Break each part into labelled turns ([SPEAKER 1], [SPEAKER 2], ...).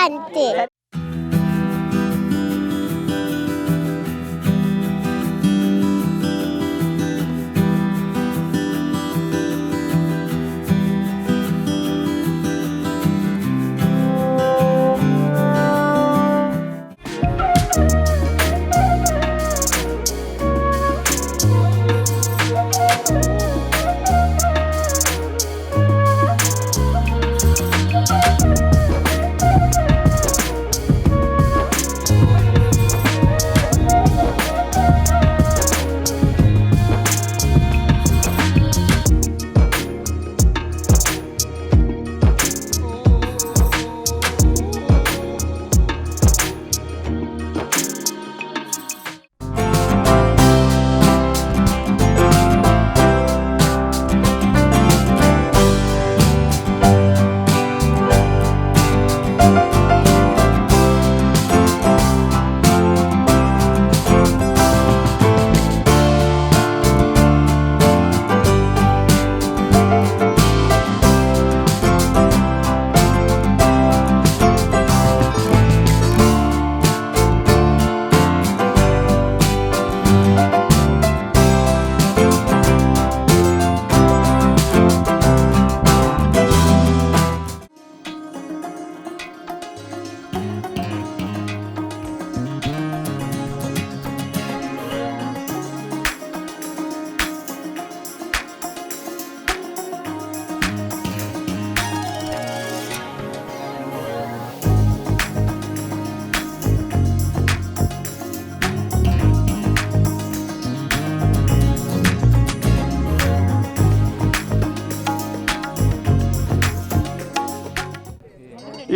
[SPEAKER 1] సంక్రాంతి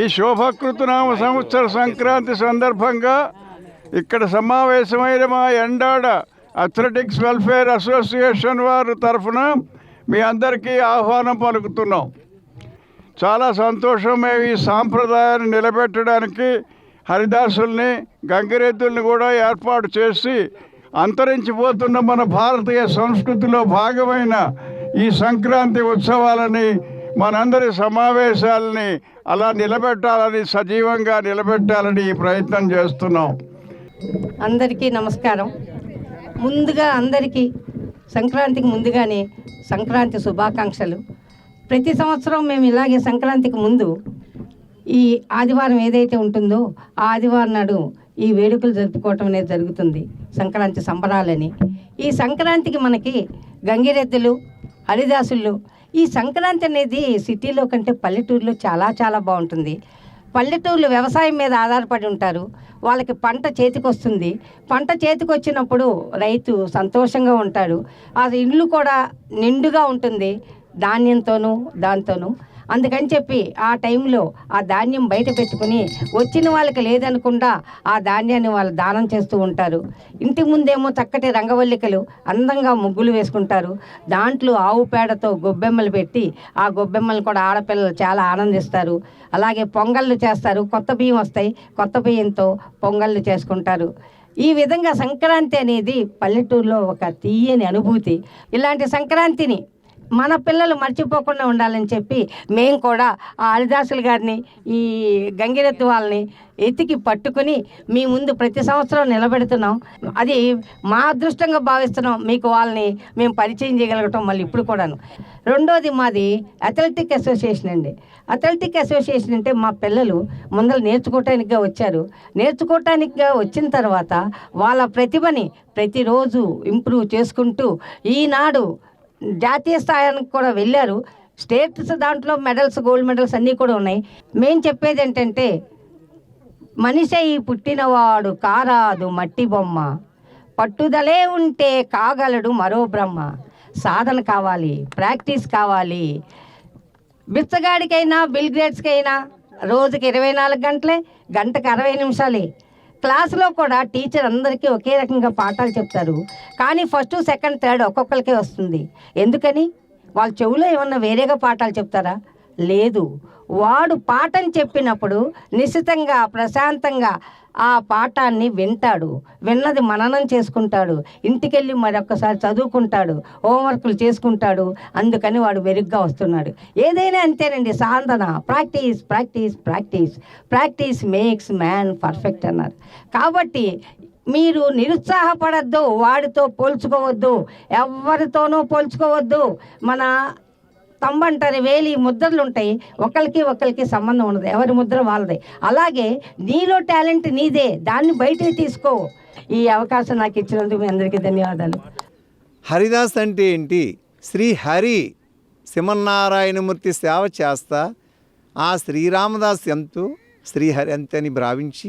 [SPEAKER 2] ఈ శోభకృతునామ సంవత్సర సంక్రాంతి సందర్భంగా ఇక్కడ సమావేశమైన మా ఎండాడ అథ్లెటిక్స్ వెల్ఫేర్ అసోసియేషన్ వారి తరఫున మీ అందరికీ ఆహ్వానం పలుకుతున్నాం. చాలా సంతోషం మేము ఈ సాంప్రదాయాన్ని నిలబెట్టడానికి హరిదాసుల్ని గంగిరెద్దుల్ని కూడా ఏర్పాటు చేసి అంతరించిపోతున్న మన భారతీయ సంస్కృతిలో భాగమైన ఈ సంక్రాంతి ఉత్సవాలని మనందరి సమావేశాలని అలా నిలబెట్టాలని సజీవంగా నిలబెట్టాలని ఈ ప్రయత్నం చేస్తున్నాం.
[SPEAKER 3] అందరికీ నమస్కారం. ముందుగా అందరికీ సంక్రాంతికి ముందుగానే సంక్రాంతి శుభాకాంక్షలు. ప్రతి సంవత్సరం మేము ఇలాగే సంక్రాంతికి ముందు ఈ ఆదివారం ఏదైతే ఉంటుందో ఆ ఆదివారం నాడు ఈ వేడుకలు జరుపుకోవటం అనేది జరుగుతుంది సంక్రాంతి సంబరాలని. ఈ సంక్రాంతికి మనకి గంగిరెద్దులు హరిదాసులు ఈ సంక్రాంతి అనేది సిటీలో కంటే పల్లెటూరులో చాలా చాలా బాగుంటుంది. పల్లెటూళ్ళు వ్యవసాయం మీద ఆధారపడి ఉంటారు. వాళ్ళకి పంట చేతికొస్తుంది. పంట చేతికొచ్చినప్పుడు రైతు సంతోషంగా ఉంటాడు. ఆ ఇల్లు కూడా నిండుగా ఉంటుంది. ధాన్యంతోనూ దాంతోనూ. అందుకని చెప్పి ఆ టైంలో ఆ ధాన్యం బయట పెట్టుకుని వచ్చిన వాళ్ళకి లేదనకుండా ఆ ధాన్యాన్ని వాళ్ళు దానం చేస్తూ ఉంటారు. ఇంటి ముందేమో చక్కటి రంగవల్లికలు అందంగా ముగ్గులు వేసుకుంటారు. దాంట్లో ఆవు పేడతో గొబ్బెమ్మలు పెట్టి ఆ గొబ్బెమ్మలు కూడా ఆడపిల్లలు చాలా ఆనందిస్తారు. అలాగే పొంగళ్ళు చేస్తారు. కొత్త బియ్యం వస్తాయి. కొత్త బియ్యంతో పొంగళ్ళు చేసుకుంటారు. ఈ విధంగా సంక్రాంతి అనేది పల్లెటూరులో ఒక తీయని అనుభూతి. ఇలాంటి సంక్రాంతిని మన పిల్లలు మర్చిపోకుండా ఉండాలని చెప్పి మేము కూడా ఆ హరిదాసులు గారిని ఈ గంగిరెద్దు వాళ్ళని ఎతికి పట్టుకుని మీ ముందు ప్రతి సంవత్సరం నిలబెడుతున్నాం. అది మా అదృష్టంగా భావిస్తున్నాం. మీకు వాళ్ళని మేము పరిచయం చేయగలగటం మళ్ళీ ఇప్పుడు కూడాను. రెండోది మాది అథ్లెటిక్ అసోసియేషన్ అండి. అథ్లెటిక్ అసోసియేషన్ అంటే మా పిల్లలు ముందర నేర్చుకోవటానికిగా వచ్చారు. నేర్చుకోవటానికిగా వచ్చిన తర్వాత వాళ్ళ ప్రతిభని ప్రతిరోజు ఇంప్రూవ్ చేసుకుంటూ ఈనాడు జాతీయ స్థాయికి కూడా వెళ్ళారు. స్టేట్స్ దాంట్లో మెడల్స్ గోల్డ్ మెడల్స్ అన్నీ కూడా ఉన్నాయి. మేము చెప్పేది ఏంటంటే మనిషి పుట్టినవాడు కారాదు మట్టి బొమ్మ. పట్టుదలే ఉంటే కాగలడు మరో బ్రహ్మ. సాధన కావాలి ప్రాక్టీస్ కావాలి. బిచ్చగాడికైనా బిల్ గ్రేడ్స్కైనా రోజుకి ఇరవై నాలుగు గంటలే గంటకు అరవై నిమిషాలే. క్లాసులో కూడా టీచర్ అందరికీ ఒకే రకంగా పాఠాలు చెప్తారు. కానీ ఫస్ట్ సెకండ్ థర్డ్ ఒక్కొక్కరికే వస్తుంది. ఎందుకని? వాళ్ళ చెవులో ఏమన్నా వేరేగా పాఠాలు చెప్తారా? లేదు. వాడు పాఠం చెప్పినప్పుడు నిశ్చితంగా ప్రశాంతంగా ఆ పాఠాన్ని వింటాడు. విన్నది మననం చేసుకుంటాడు. ఇంటికెళ్ళి మరొకసారి చదువుకుంటాడు. హోంవర్క్లు చేసుకుంటాడు. అందుకని వాడు మెరుగ్గా వస్తున్నాడు. ఏదైనా అంతేనండి. సాధన practice practice practice. Practice makes man perfect అన్నారు. కాబట్టి మీరు నిరుత్సాహపడద్దు. వాడితో పోల్చుకోవద్దు. ఎవరితోనూ పోల్చుకోవద్దు. మన తంబంటారు వేలి ముద్రలు ఉంటాయి ఒకరికి ఒకరికి సంబంధం ఉండదు. ఎవరి ముద్ర వాళ్ళది. అలాగే నీలో టాలెంట్ నీదే. దాన్ని బయటికి తీసుకో. ఈ అవకాశం నాకు ఇచ్చినందుకు మీ అందరికీ ధన్యవాదాలు.
[SPEAKER 1] హరిదాస్ అంటే ఏంటి? శ్రీ హరి సింహనారాయణమూర్తి సేవ చేస్తా. ఆ శ్రీరామదాస్ ఎంతో శ్రీహరి అంతని భావించి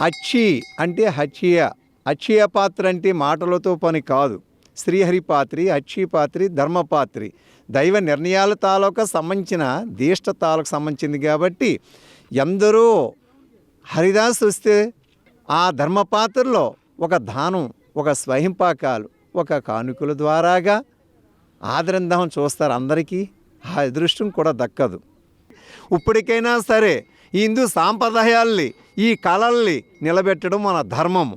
[SPEAKER 1] హచ్చి అంటే హచ్చియ అక్షయ పాత్ర అంటే మాటలతో పని కాదు. శ్రీహరి పాత్రి పాత్రి ధర్మపాత్రి. దైవ నిర్ణయాల తాలూకా సంబంధించిన దీష్ట తాలూకు సంబంధించింది కాబట్టి ఎందరో హరిదాస్ వస్తే ఆ ధర్మపాత్రలో ఒక దానం ఒక స్వయంపాకాలు ఒక కానుకల ద్వారాగా ఆదరిందాం చూస్తారు అందరికీ. ఆ అదృష్టం కూడా దక్కదు. ఇప్పటికైనా సరే ఈ హిందూ సాంప్రదాయాల్ని ఈ కళల్ని నిలబెట్టడం మన ధర్మము.